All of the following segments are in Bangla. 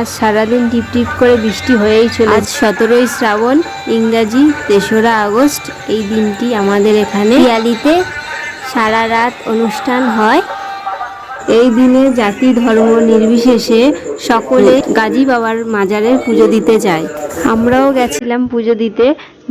আজ সারাদিন টিপ টিপ করে বৃষ্টি হয়েই চলে আজ সতেরোই শ্রাবণ ইংরাজি তেসরা আগস্ট এই দিনটি আমাদের এখানে। পিয়ালিতে সারা রাত অনুষ্ঠান হয়। এই দিনে জাতি ধর্ম নির্বিশেষে সকলে গাজী বাবার মাজারে পুজো দিতে যায়। আমরাও গেছিলাম পুজো দিতে।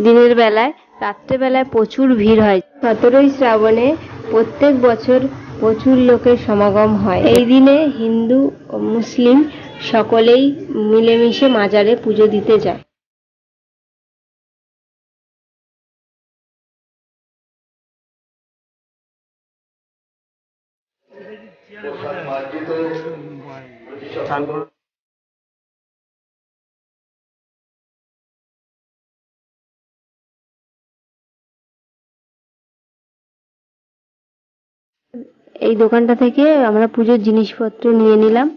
দিনের বেলায় রাত্রেবেলায় প্রচুর ভিড় হয়। সতেরোই শ্রাবণে প্রত্যেক বছর প্রচুর লোকের সমাগম হয়। এই দিনে হিন্দু ও মুসলিম সকলেই মিলেমিশে মাজারে পুজো দিতে যায়। এই দোকানটা থেকে আমরা পুজোর জিনিসপত্র নিয়ে নিলাম।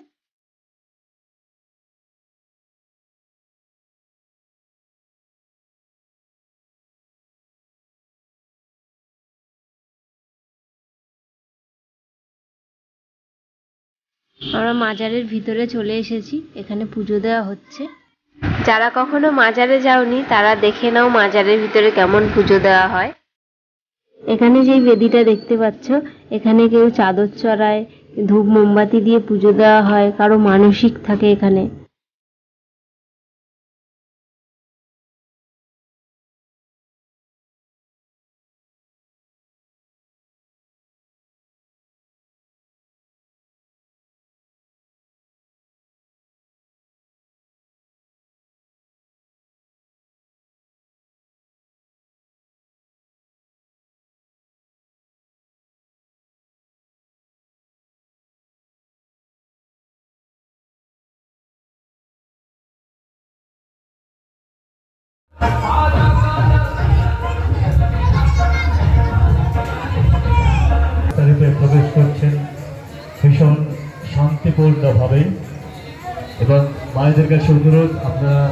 আমরা মাজারের ভিতরে চলে এসেছি, এখানে পুজো দেওয়া হচ্ছে। যারা কখনো মাজারে যাওনি, তারা দেখে নাও মাজারের ভিতরে কেমন পুজো দেওয়া হয়। এখানে যেই বেদিটা দেখতে পাচ্ছ, এখানে কেউ চাদর চড়ায়, ধূপ মোমবাতি দিয়ে পুজো দেওয়া হয়, কারও মানসিক থাকে এখানে। তারিখে প্রবেশ করছেন ভীষণ শান্তিপূর্ণভাবে। এবং মায়েদের কাছে অনুরোধ, আপনারা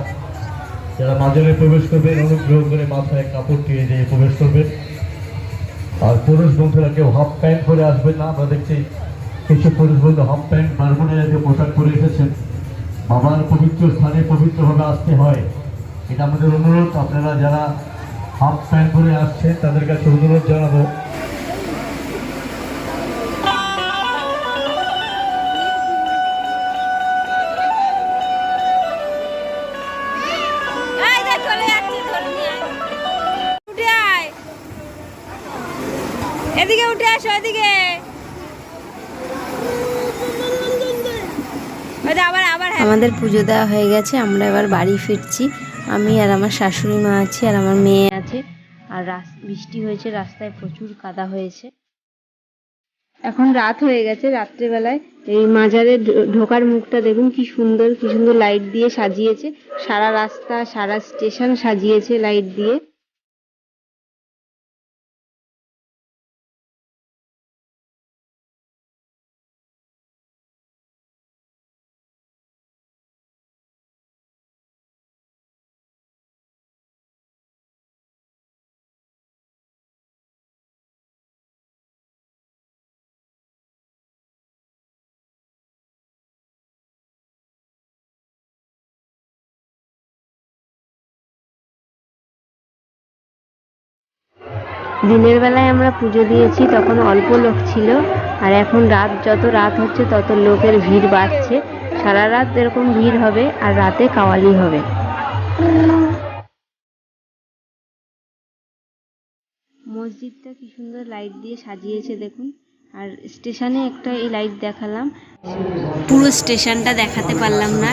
যারা মাজারে প্রবেশ করবেন, অনুগ্রহ করে মাথায় কাপড় দিয়ে দিয়ে প্রবেশ করবেন। আর পুরুষ বন্ধুরা কেউ হাফ প্যান্ট পরে আসবেন না, আমরা দেখছি কিছু পুরুষ বন্ধু হাফ প্যান্ট বারমনে জাতীয় পোশাক পরে এসেছেন। বাবার পবিত্র স্থানে পবিত্রভাবে আসতে হয়। এটা আমাদের অনুরোধ, আপনারা যারা হাফ প্যান্ট পরে আসছেন, তাদের কাছে অনুরোধ জানাব এদিকে উঠে আসো, এদিকে। হ্যাঁ। আমাদের পুজো দেওয়া হয়ে গেছে, আমরা এবার বাড়ি ফিরছি। আমি আর আমার শাশুড়ি মা আছি আর আমার মেয়ে আছে। আর বৃষ্টি হয়েছে, রাস্তায় প্রচুর কাদা হয়েছে। এখন রাত হয়ে গেছে রাত্রেবেলায়। এই মাজারে ঢোকার মুখটা দেখুন কি সুন্দর কি সুন্দর লাইট দিয়ে সাজিয়েছে। সারা রাস্তা, সারা স্টেশন সাজিয়েছে লাইট দিয়ে। দিনের বেলায় আমরা পুজো দিয়েছি, তখন অল্প লোক ছিল, আর এখন রাত যত রাত হচ্ছে, তত লোকের ভিড় বাড়ছে। সারা রাত এরকম ভিড় হবে, আর রাতে কাওয়ালি হবে। মসজিদটা কি সুন্দর লাইট দিয়ে সাজিয়েছে, দেখুন। আর স্টেশনে একটা এই লাইট দেখালাম। পুরো স্টেশনটা দেখাতে পারলাম না।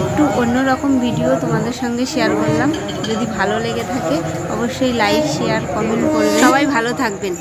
একটু অন্যরকম ভিডিও তোমাদের সঙ্গে শেয়ার করলাম। যদি ভালো লেগে থাকে, অবশ্যই লাইক শেয়ার কমেন্ট করবেন। সবাই ভালো থাকবেন।